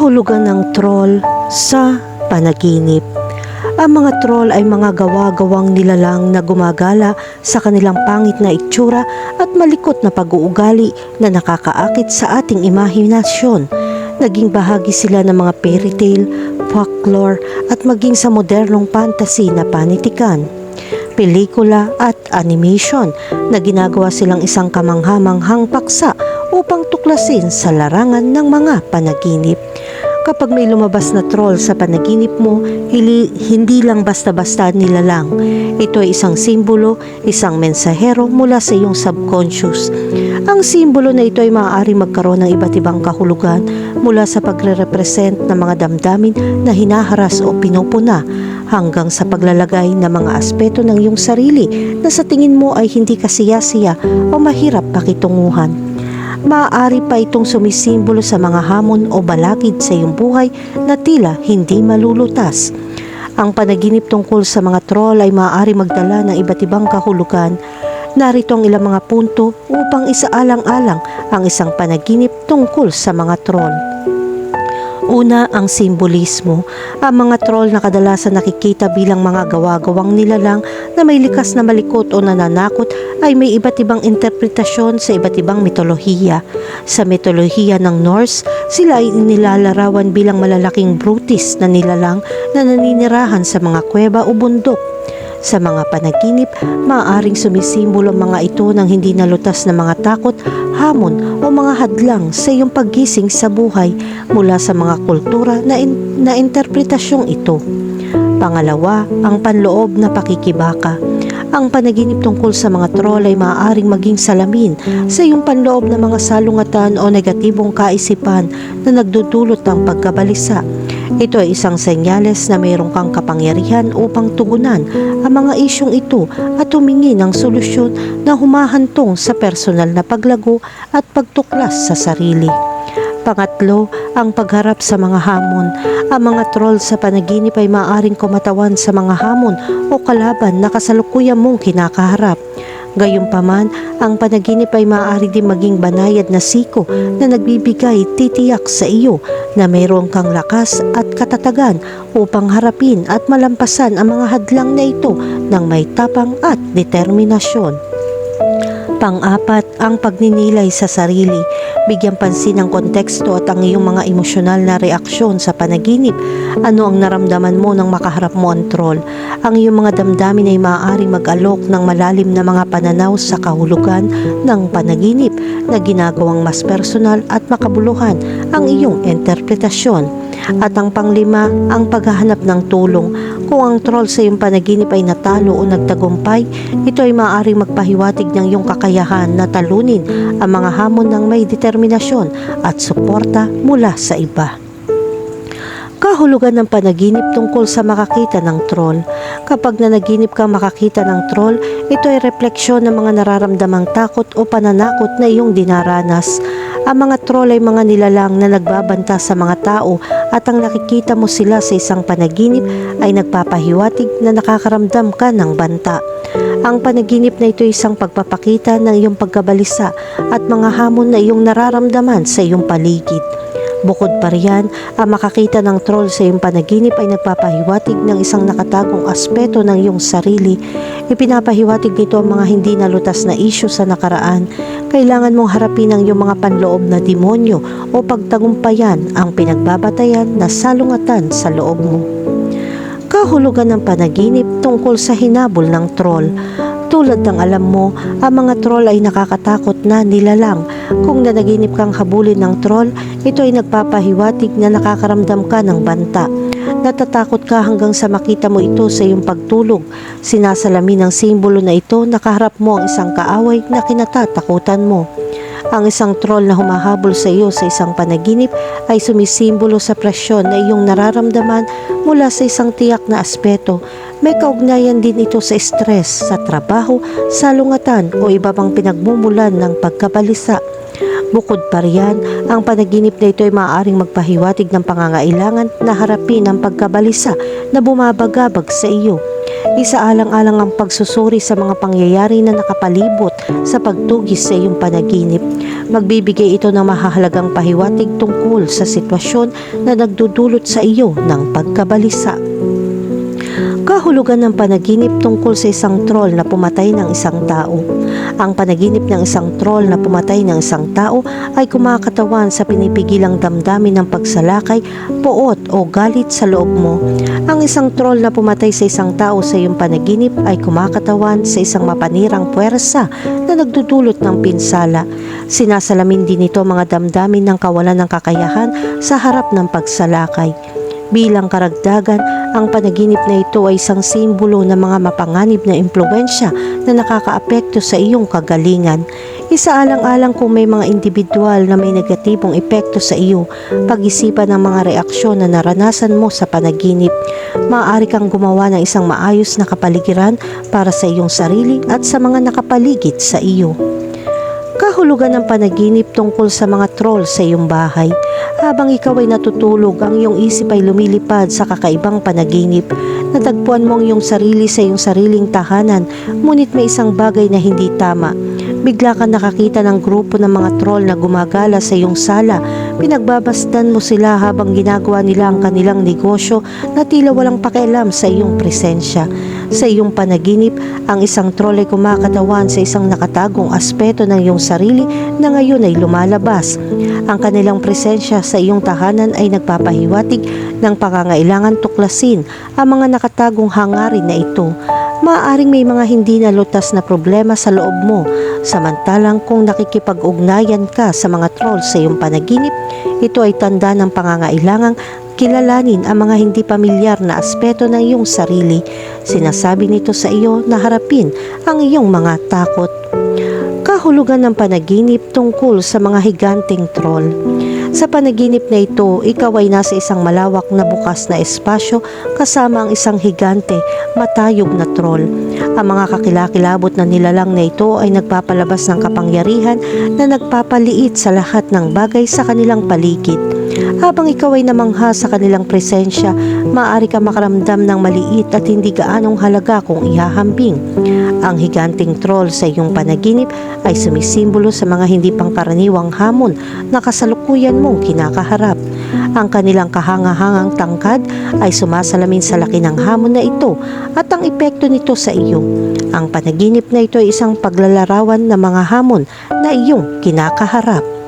Kahulugan ng troll sa panaginip. Ang mga troll ay mga gawa-gawang nilalang na gumagala sa kanilang pangit na itsura at malikot na pag-uugali na nakakaakit sa ating imahinasyon. Naging bahagi sila ng mga fairy tale, folklore at maging sa modernong fantasy na panitikan pelikula at animation na ginagawa silang isang kamanghamanghang paksa upang tuklasin sa larangan ng mga panaginip. Kapag may lumabas na troll sa panaginip mo, hindi lang basta-basta nilalang. Ito ay isang simbolo, isang mensahero mula sa iyong subconscious. Ang simbolo na ito ay maaari magkaroon ng iba't ibang kahulugan mula sa pagre-represent ng mga damdamin na hinaharas o pinupuna hanggang sa paglalagay ng mga aspeto ng iyong sarili na sa tingin mo ay hindi kasiyasiya o mahirap pakitunguhan. Maaari pa itong sumisimbolo sa mga hamon o balakid sa iyong buhay na tila hindi malulutas. Ang panaginip tungkol sa mga troll ay maaari magdala ng iba't ibang kahulugan. Narito ang ilang mga punto upang isaalang-alang ang isang panaginip tungkol sa mga troll. Una, ang simbolismo. Ang mga troll na kadalasan nakikita bilang mga gawa-gawang nilalang na may likas na malikot o nananakot ay may iba't ibang interpretasyon sa iba't ibang mitolohiya. Sa mitolohiya ng Norse, sila ay nilalarawan bilang malalaking brutis na nilalang na naninirahan sa mga kuweba o bundok. Sa mga panaginip, maaaring sumisimbolo mga ito ng hindi nalutas na mga takot, hamon o mga hadlang sa iyong paggising sa buhay mula sa mga kultura na, in- na interpretasyong ito. Pangalawa, ang panloob na pakikibaka. Ang panaginip tungkol sa mga troll ay maaaring maging salamin sa iyong panloob na mga salungatan o negatibong kaisipan na nagdudulot ng pagkabalisa. Ito ay isang senyales na mayroon kang kapangyarihan upang tugunan ang mga isyong ito at humingi ng solusyon na humahantong sa personal na paglago at pagtuklas sa sarili. Pangatlo, ang pagharap sa mga hamon. Ang mga troll sa panaginip ay maaaring kumatawan sa mga hamon o kalaban na kasalukuyan mong kinakaharap. Gayunpaman, ang panaginip ay maaari din maging banayad na siko na nagbibigay titiyak sa iyo na mayroon kang lakas at katatagan upang harapin at malampasan ang mga hadlang na ito ng may tapang at determinasyon. Pang-apat, ang pagninilay sa sarili. Bigyan pansin ang konteksto at ang iyong mga emosyonal na reaksyon sa panaginip. Ano ang naramdaman mo nang makaharap mo ang troll? Ang iyong mga damdamin ay maaari mag-alok ng malalim na mga pananaw sa kahulugan ng panaginip na ginagawang mas personal at makabuluhan ang iyong interpretasyon. At ang panglima, ang paghahanap ng tulong. Kung ang troll sa iyong panaginip ay natalo o nagtagumpay, ito ay maaaring magpahiwatig ng iyong kakayahan na talunin ang mga hamon ng may determinasyon at suporta mula sa iba. Kahulugan ng panaginip tungkol sa makakita ng troll. Kapag nanaginip kang makakita ng troll, ito ay refleksyon ng mga nararamdamang takot o pananakot na iyong dinaranas. Ang mga troll ay mga nilalang na nagbabanta sa mga tao at ang nakikita mo sila sa isang panaginip ay nagpapahiwatig na nakakaramdam ka ng banta. Ang panaginip na ito ay isang pagpapakita ng iyong pagkabalisa at mga hamon na iyong nararamdaman sa iyong paligid. Bukod pa riyan, ang makakita ng troll sa iyong panaginip ay nagpapahiwatig ng isang nakatagong aspeto ng iyong sarili. Ipinapahiwatig nito ang mga hindi nalutas na isyu sa nakaraan. Kailangan mong harapin ang iyong mga panloob na demonyo o pagtagumpayan ang pinagbabatayan na salungatan sa loob mo. Kahulugan ng panaginip tungkol sa hinabol ng troll. Tulad ng alam mo, ang mga troll ay nakakatakot na nilalang. Kung nanaginip kang habulin ng troll, ito ay nagpapahiwatig na nakakaramdam ka ng banta. Natatakot ka hanggang sa makita mo ito sa iyong pagtulog. Sinasalamin ng simbolo na ito, nakaharap mo ang isang kaaway na kinatatakutan mo. Ang isang troll na humahabol sa iyo sa isang panaginip ay sumisimbolo sa presyon na iyong nararamdaman mula sa isang tiyak na aspeto. May kaugnayan din ito sa stress, sa trabaho, sa lungatan o iba pang pinagmumulan ng pagkabalisa. Bukod pa riyan, ang panaginip na ito ay maaaring magpahiwatig ng pangangailangan na harapin ang pagkabalisa na bumabagabag sa iyo. Isaalang-alang ang pagsusuri sa mga pangyayari na nakapalibot sa pagtugis sa iyong panaginip. Magbibigay ito ng mahahalagang pahiwatig tungkol sa sitwasyon na nagdudulot sa iyo ng pagkabalisa. Kahulugan ng panaginip tungkol sa isang troll na pumatay ng isang tao. Ang panaginip ng isang troll na pumatay ng isang tao ay kumakatawan sa pinipigilang damdamin ng pagsalakay, poot o galit sa loob mo. Ang isang troll na pumatay sa isang tao sa iyong panaginip ay kumakatawan sa isang mapanirang puwersa na nagdudulot ng pinsala. Sinasalamin din ito mga damdamin ng kawalan ng kakayahan sa harap ng pagsalakay. Bilang karagdagan, ang panaginip na ito ay isang simbolo ng mga mapanganib na impluensya na nakakaapekto sa iyong kagalingan. Isaalang-alang kung may mga individual na may negatibong epekto sa iyo, pag-isipan ang mga reaksyon na naranasan mo sa panaginip. Maaari kang gumawa ng isang maayos na kapaligiran para sa iyong sarili at sa mga nakapaligid sa iyo. Kahulugan ng panaginip tungkol sa mga troll sa iyong bahay. Habang ikaw ay natutulog, ang iyong isip ay lumilipad sa kakaibang panaginip. Natagpuan mo ang iyong sarili sa iyong sariling tahanan, ngunit may isang bagay na hindi tama. Bigla ka nakakita ng grupo ng mga troll na gumagala sa iyong sala. Pinagbabasdan mo sila habang ginagawa nila ang kanilang negosyo na tila walang pakialam sa iyong presensya. Sa iyong panaginip, ang isang troll ay kumakatawan sa isang nakatagong aspeto ng iyong sarili na ngayon ay lumalabas. Ang kanilang presensya sa iyong tahanan ay nagpapahiwatig ng pangangailangan tuklasin ang mga nakatagong hangarin na ito. Maaaring may mga hindi nalutas na problema sa loob mo, samantalang kung nakikipag-ugnayan ka sa mga troll sa iyong panaginip, ito ay tanda ng pangangailangang kilalanin ang mga hindi pamilyar na aspeto ng iyong sarili. Sinasabi nito sa iyo na harapin ang iyong mga takot. Kahulugan ng panaginip tungkol sa mga higanting troll. Sa panaginip na ito, ikaw ay nasa isang malawak na bukas na espasyo kasama ang isang higante, matayog na troll. Ang mga kakilakilabot na nilalang na ito ay nagpapalabas ng kapangyarihan na nagpapaliit sa lahat ng bagay sa kanilang paligid. Habang ikaw ay namangha sa kanilang presensya, maaari ka makaramdam ng maliit at hindi gaanong halaga kung ihahambing. Ang higanting troll sa iyong panaginip ay sumisimbolo sa mga hindi pangkaraniwang hamon na kasalukuyan mong kinakaharap. Ang kanilang kahangahangang tangkad ay sumasalamin sa laki ng hamon na ito at ang epekto nito sa iyo. Ang panaginip na ito ay isang paglalarawan ng mga hamon na iyong kinakaharap.